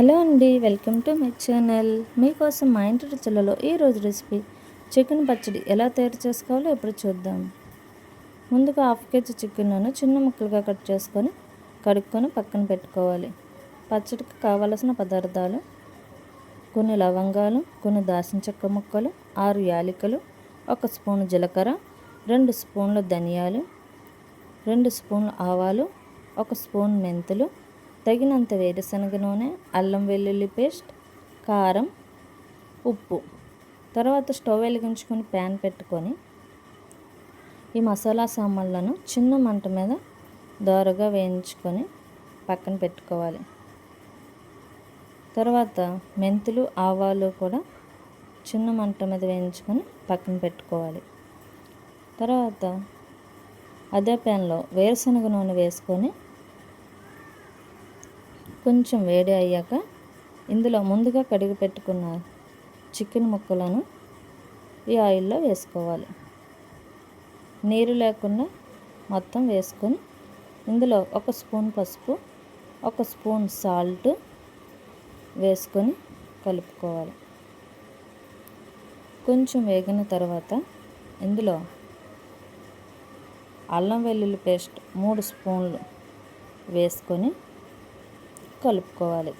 Hello అండి welcome to my channel. మీకోసం మా ఇంటి రుచులలో ఈరోజు రెసిపీ చికెన్ పచ్చడి ఎలా తయారు చేసుకోవాలో ఇప్పుడు చూద్దాం. ముందుగా హాఫ్ కేజీ చికెన్ను చిన్న ముక్కలుగా కట్ చేసుకొని కడుక్కొని పక్కన పెట్టుకోవాలి. పచ్చడికి కావలసిన పదార్థాలు కొన్ని లవంగాలు కొన్ని దాసిన చెక్క ముక్కలు ఆరు యాలకులు ఒక స్పూన్ జీలకర్ర రెండు స్పూన్ల ధనియాలు రెండు స్పూన్లు ఆవాలు ఒక స్పూన్ మెంతులు తగినంత వేరుశనగ నూనె అల్లం వెల్లుల్లి పేస్ట్ కారం ఉప్పు. తర్వాత స్టవ్ వెలిగించుకొని ప్యాన్ పెట్టుకొని ఈ మసాలా సామాన్లను చిన్న మంట మీద దోరగా వేయించుకొని పక్కన పెట్టుకోవాలి. తర్వాత మెంతులు ఆవాలు కూడా చిన్న మంట మీద వేయించుకొని పక్కన పెట్టుకోవాలి. తర్వాత అదే ప్యాన్లో వేరుశనగ నూనె వేసుకొని కొంచెం వేడి అయ్యాక ఇందులో ముందుగా కడిగి పెట్టుకున్న చికెన్ ముక్కలను ఈ ఆయిల్లో వేసుకోవాలి. నీరు లేకుండా మొత్తం వేసుకొని ఇందులో ఒక స్పూన్ పసుపు ఒక స్పూన్ సాల్ట్ వేసుకొని కలుపుకోవాలి. కొంచెం వేగిన తర్వాత ఇందులో అల్లం వెల్లుల్లి పేస్ట్ మూడు స్పూన్లు వేసుకొని కలుపుకోవాలి.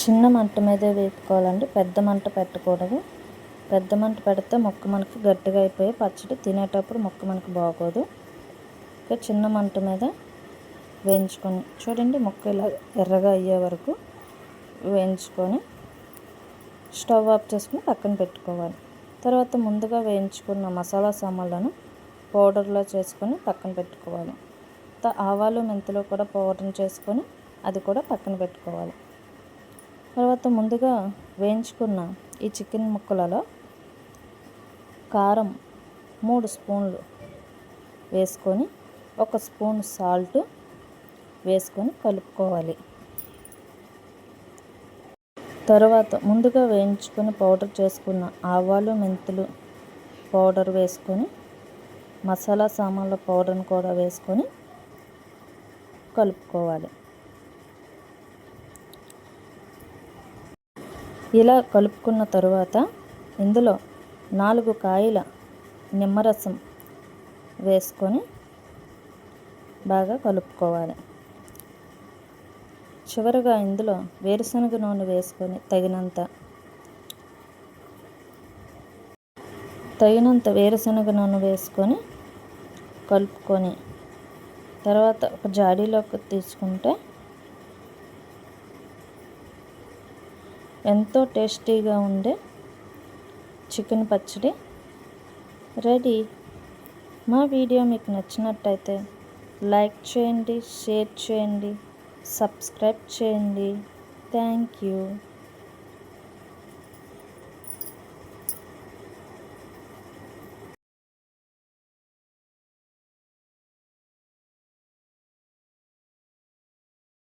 చిన్న మంట మీద వేపుకోవాలండి. పెద్ద మంట పెట్టకూడదు. పెద్ద మంట పెడితే మొక్క మనకి గట్టిగా అయిపోయి పచ్చడి తినేటప్పుడు మొక్క మనకి బాగోదు. ఇక చిన్న మంట మీద వేయించుకొని చూడండి మొక్క ఇలా ఎర్రగా అయ్యే వరకు వేయించుకొని స్టవ్ ఆఫ్ చేసుకుని పక్కన పెట్టుకోవాలి. తర్వాత ముందుగా వేయించుకున్న మసాలా సామాన్లను పౌడర్లో చేసుకొని పక్కన పెట్టుకోవాలి. కొత్త ఆవాలు మెంతులు కూడా పౌడర్ చేసుకొని అది కూడా పక్కన పెట్టుకోవాలి. తర్వాత ముందుగా వేయించుకున్న ఈ చికెన్ ముక్కలలో కారం మూడు స్పూన్లు వేసుకొని ఒక స్పూన్ సాల్ట్ వేసుకొని కలుపుకోవాలి. తర్వాత ముందుగా వేయించుకొని పౌడర్ చేసుకున్న ఆవాలు మెంతులు పౌడర్ వేసుకొని మసాలా సామాన్ల పౌడర్ని కూడా వేసుకొని కలుపుకోవాలి. ఇలా కలుపుకున్న తరువాత ఇందులో నాలుగు కాయల నిమ్మరసం వేసుకొని బాగా కలుపుకోవాలి. చివరిగా ఇందులో వేరుశనగ నూనె వేసుకొని తగినంత తగినంత వేరుశనగ నూనె వేసుకొని కలుపుకొని తర్వాత ఒక జాడీలోకి తీసుకుంటే ఎంతో టేస్టీగా ఉండే చికెన్ పచ్చడి రెడీ. మా వీడియో మీకు నచ్చినట్టయితే లైక్ చేయండి షేర్ చేయండి సబ్స్క్రైబ్ చేయండి. Thank you.